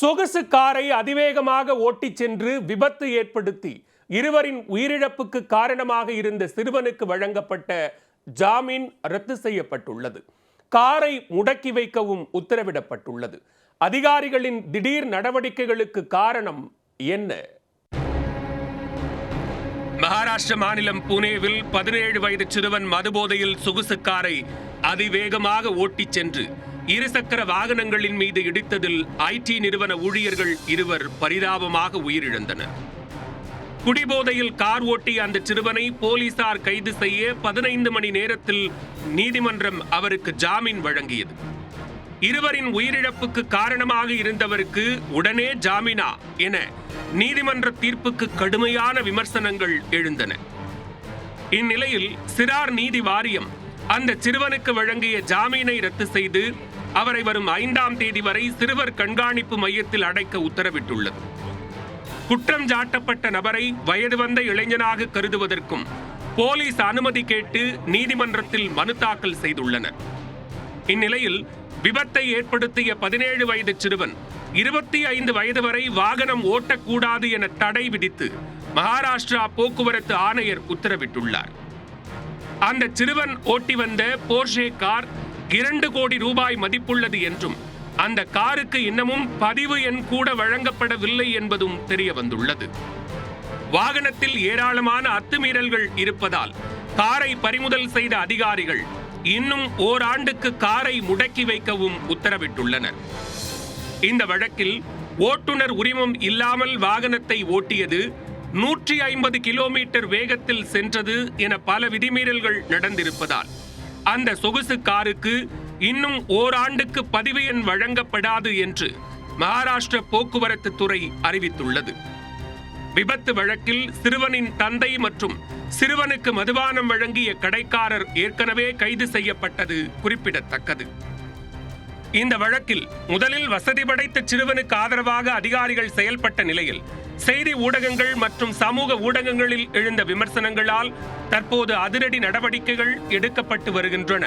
சொகுசு காரை அதிவேகமாக ஓட்டிச் சென்று விபத்து ஏற்படுத்தி இருவரின் உயிரிழப்புக்கு காரணமாக இருந்த சிறுவனுக்கு வழங்கப்பட்ட ஜாமீன் ரத்து செய்யப்பட்டுள்ளது. காரை முடக்கி வைக்கவும் உத்தரவிடப்பட்டுள்ளது. அதிகாரிகளின் திடீர் நடவடிக்கைகளுக்கு காரணம் என்ன? மகாராஷ்டிர மாநிலம் புனேவில் பதினேழு வயது சிறுவன் மதுபோதையில் சொகுசு காரை அதிவேகமாக ஓட்டிச் சென்று இருசக்கர வாகனங்களின் மீது இடித்ததில் ஐடி நிறுவன ஊழியர்கள் இருவர் பரிதாபமாக உயிரிழந்தனர். குடிபோதையில் கார் ஓட்டிய அந்த சிறுவனை போலீசார் கைது செய்ய பதினைந்து மணி நேரத்தில் நீதிமன்றம் அவருக்கு ஜாமீன் வழங்கியது. இருவரின் உயிரிழப்புக்கு காரணமாக இருந்தவருக்கு உடனே ஜாமீனா என நீதிமன்ற தீர்ப்புக்கு கடுமையான விமர்சனங்கள் எழுந்தன. இந்நிலையில் சிறார் நீதி வாரியம் அந்த சிறுவனுக்கு வழங்கிய ஜாமீனை ரத்து செய்து அவரை வரும் ஐந்தாம் தேதி வரை சிறுவர் கண்காணிப்பு மையத்தில் அடைக்க உத்தரவிட்டுள்ளது. குற்றம் சாட்டப்பட்ட நபரை வயது வந்த இளைஞனாக கருதுவதற்கும் போலீஸ் அனுமதி கேட்டு நீதிமன்றத்தில் மனு தாக்கல் செய்துள்ளனர். இந்நிலையில் விபத்தை ஏற்படுத்திய பதினேழு வயது சிறுவன் இருபத்தி ஐந்து வயது வரை வாகனம் ஓட்டக்கூடாது என தடை விதித்து மகாராஷ்டிரா போக்குவரத்து ஆணையர் உத்தரவிட்டுள்ளார். அந்த சிறுவன் ஓட்டி வந்த போர்ஷே கார் இரண்டு கோடி ரூபாய் மதிப்புள்ளது என்றும் அந்த காருக்கு இன்னமும் பதிவு எண் கூட வழங்கப்படவில்லை என்பதும் தெரிய வந்துள்ளது வாகனத்தில் ஏராளமான அத்துமீறல்கள் இருப்பதால் காரை பறிமுதல் செய்த அதிகாரிகள் இன்னும் ஓராண்டுக்கு காரை முடக்கி வைக்கவும் உத்தரவிட்டுள்ளனர். இந்த வழக்கில் ஓட்டுநர் உரிமம் இல்லாமல் வாகனத்தை ஓட்டியது நூற்றி ஐம்பது கிலோமீட்டர் வேகத்தில் சென்றது என பல விதிமீறல்கள் நடந்திருப்பதால் அந்த சொகுசு காருக்கு இன்னும் ஓராண்டுக்கு பதிவு எண் வழங்கப்படாது என்று மகாராஷ்டிர போக்குவரத்து துறை அறிவித்துள்ளது. விபத்து வழக்கில் சிறுவனின் தந்தை மற்றும் சிறுவனுக்கு மதுபானம் வழங்கிய கடைக்காரர் ஏற்கனவே கைது செய்யப்பட்டது குறிப்பிடத்தக்கது. இந்த வழக்கில் முதலில் வசதி படைத்த சிறுவனுக்கு ஆதரவாக அதிகாரிகள் செயல்பட்ட நிலையில் செய்தி ஊடகங்கள் மற்றும் சமூக ஊடகங்களில் எழுந்த விமர்சனங்களால் தற்போது அதிரடி நடவடிக்கைகள் எடுக்கப்பட்டு வருகின்றன.